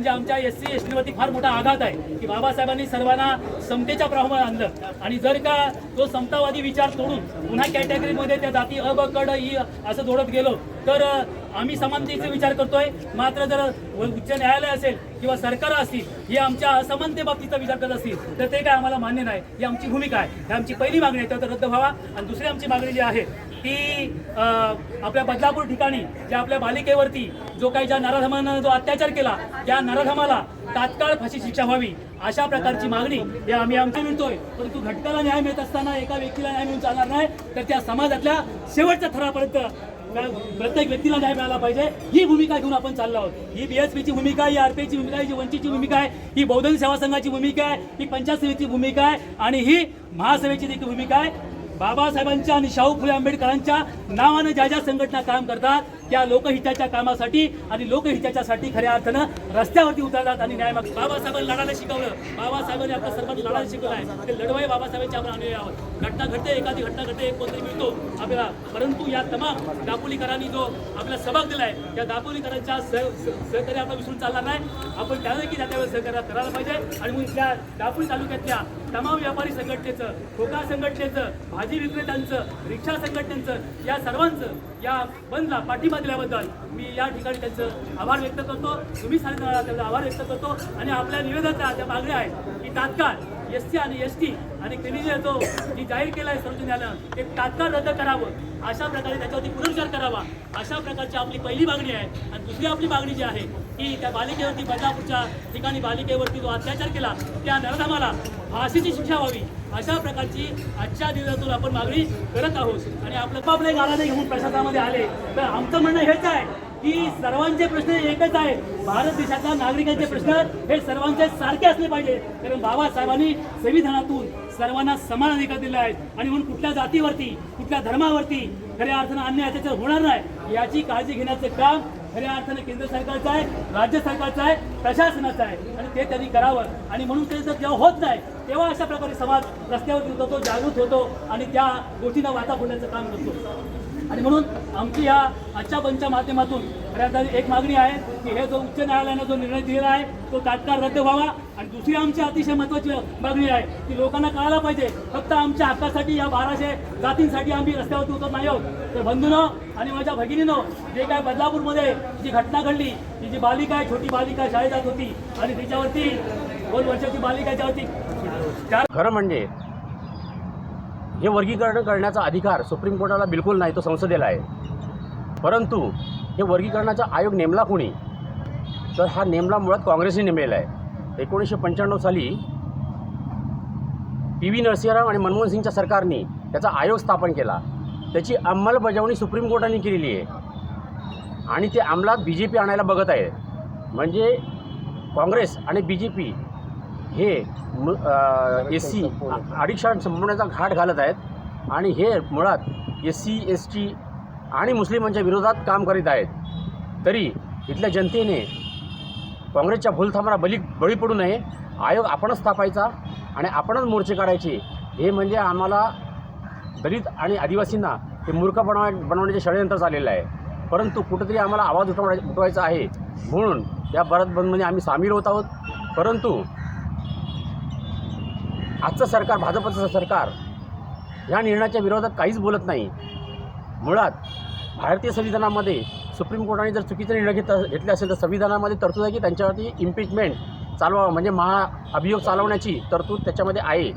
म्हणजे आमच्या S C यशवादी फार मोठा आघात आहे की बाबासाहेबांनी सर्वांना समतेच्या प्रमाणात आणलं. आणि जर का तो समतावादी विचार तोडून पुन्हा कॅटेगरीमध्ये त्या जाती अ ब कड ई असं जोडत गेलो तर आम्ही समानतेचा विचार करतोय. मात्र जर उच्च न्यायालय असेल किंवा सरकार असतील हे आमच्या असमानते बाबतीचा विचार करत असतील तर ते काय आम्हाला मान्य नाही. ही आमची भूमिका आहे. ही आमची पहिली मागणी आहे. तर रद्द व्हावा. आणि दुसरी आमची मागणी जी आहे ती आपल्या बदलापूर ठिकाणी ज्या आपल्या बालिकेवरती जो काही ज्या नराधमानं जो अत्याचार केला त्या नराधमाला तात्काळ फाशी शिक्षा व्हावी अशा प्रकारची मागणी हे आम्ही आमची मिळतोय. परंतु घटकाला न्याय मिळत असताना एका व्यक्तीला न्याय मिळून चालणार नाही तर त्या समाजातल्या शेवटच्या थरापर्यंत प्रत्येक व्यक्तीला न्याय मिळाला पाहिजे. ही भूमिका घेऊन आपण चाललो आहोत. ही बीएसपीची भूमिका ही आरपीची भूमिका आहे ही वंचितची भूमिका आहे ही बौद्ध सेवा संघाची भूमिका आहे ही पंचायत समितीची भूमिका आहे आणि ही महासभेची देखील भूमिका आहे. बाबासाहेबांच्या आणि शाहू फुले आंबेडकरांच्या नावानं ज्या ज्या संघटना काम करतात त्या लोकहिताच्या कामासाठी आणि लोकहिताच्यासाठी खऱ्या अर्थानं रस्त्यावरती उतरतात आणि न्याय मागतात बाबासाहेबांनी लढायला शिकवलं. बाबासाहेबांनी आपल्या सर्वांनी लढायला शिकवलं आहे. ते लढवाई बाबासाहेबांच्या आपण अनुयायी आहोत. घटना घडते एखादी घटना घडते एक कोणतरी मिळतो आपल्याला. परंतु या तमाम दापोलीकरांनी जो आपला सबक दिलाय त्या दापोलीकरांच्या सह सहकार्य आपण विसरून चालणार नाही. आपण त्याला देखील त्या त्यावेळेस सहकार्य करायला पाहिजे. आणि म्हणून त्या दापोली तालुक्यातल्या तमाम व्यापारी संघटनेचं खोका संघटनेचं भाजी विक्रेत्यांचं रिक्षा संघटनेचं या सर्वांचं या बंदला पाठिंबा दिल्याबद्दल मी या ठिकाणी त्यांचं आभार व्यक्त करतो. तुम्ही सांगितलं त्यांचा आभार व्यक्त करतो. आणि आपल्या निवेदनाच्या ज्या मागण्या आहेत की तात्काळ एस टी आणि एस टी आणि क्रिमिनल जो जी जाहीर केला आहे सर्वोच्च न्यायालयानं ते तात्काळ रद्द करावं. अशा प्रकारे त्याच्यावरती पुनर्विचार करावा. अशा प्रकारची आपली पहिली मागणी आहे. आणि दुसरी आपली मागणी जी आहे की त्या बालिकेवरती बदलापूरच्या ठिकाणी बालिकेवरती जो अत्याचार केला त्या नरधामाला फाशीची शिक्षा व्हावी. अशा प्रकारची आजच्या दिवसातून आपण मागणी करत आहोत. आणि आपलं आपले गालाने घेऊन प्रशासनामध्ये आले. तर आमचं म्हणणं हेच आहे की सर्वांचे प्रश्न एकच आहे. भारत देशातल्या नागरिकांचे प्रश्न हे सर्वांचे सारखे असले पाहिजे. कारण बाबासाहेबांनी संविधानातून सर्वांना समान अधिकार दिले आहेत. आणि म्हणून कुठल्या जातीवरती कुठल्या धर्मावरती खऱ्या अर्थानं अन्याय अत्याचार होणार नाही याची काळजी घेण्याचं काम खऱ्या अर्थानं केंद्र सरकारचं आहे राज्य सरकारचं आहे प्रशासनाचं आहे. आणि ते त्यांनी करावं. आणि म्हणून ते जर जेव्हा होत नाही तेव्हा अशा प्रकारे समाज रस्त्यावरती उतरतो जागृत होतो आणि त्या गोष्टींना वाता फोडण्याचं काम करतो. आणि म्हणून आमची या आजच्या बंदच्या माध्यमातून खऱ्या एक मागणी आहे की हे जो उच्च न्यायालयानं जो निर्णय दिलेला आहे तो तात्काळ रद्द व्हावा. आणि दुसरी आमची अतिशय महत्त्वाची मागणी आहे की लोकांना कळायला पाहिजे फक्त आमच्या हक्कासाठी या बाराशे जातींसाठी आम्ही रस्त्यावरती उतरत नाही आहोत. तर बंधूनं आणि माझ्या भगिनीनं जे काय बदलापूरमध्ये जी घटना घडली ती जी बालिका आहे छोटी बालिका शाळेत जात होती आणि तिच्यावरती दोन वर्षाची बालिका याच्यावरती चार खरं म्हणजे हे वर्गीकरण करण्याचा अधिकार सुप्रीम कोर्टाला बिलकुल नाही तो संसदेला आहे. परंतु हे वर्गीकरणाचा आयोग नेमला कोणी? तर हा नेमला मुळात काँग्रेसने नेमलेला आहे. एकोणीसशे पंच्याण्णव साली पी व्ही नरसिंहराव आणि मनमोहन सिंगच्या सरकारने त्याचा आयोग स्थापन केला. त्याची अंमलबजावणी सुप्रीम कोर्टाने केलेली आहे. आणि ते अंमलात बी जे पी आणायला बघत आहे म्हणजे काँग्रेस आणि बी जे पी हे एस सी आरक्षण संपवण्याचा घाट घालत आहेत आणि हे मुळात एस सी एस टी आणि मुस्लिमांच्या विरोधात काम करीत आहेत. तरी इथल्या जनतेने काँग्रेसच्या भूलथामाला बली बळी पडू नये. आयोग आपणच स्थापायचा आणि आपणच मोर्चे काढायचे. हे म्हणजे आम्हाला दलित आणि आदिवासींना ते मूर्ख बनवा बनवण्याचे षडयंत्र चाललेलं आहे. परंतु कुठंतरी आम्हाला आवाज उठवण्या उठवायचा आहे. म्हणून या भारत बंदमध्ये आम्ही सामील होत आहोत. परंतु आजचं सरकार भाजपचं सरकार या निर्णयाच्या विरोधात काहीच बोलत नाही. मुळात भारतीय संविधानामध्ये सुप्रीम कोर्टाने जर चुकीचा निर्णय घेत घेतले असेल तर संविधानामध्ये तरतूद आहे की त्यांच्यावरती इम्पिचमेंट चालवा म्हणजे महाअभियोग चालवण्याची तरतूद त्याच्यामध्ये आहे.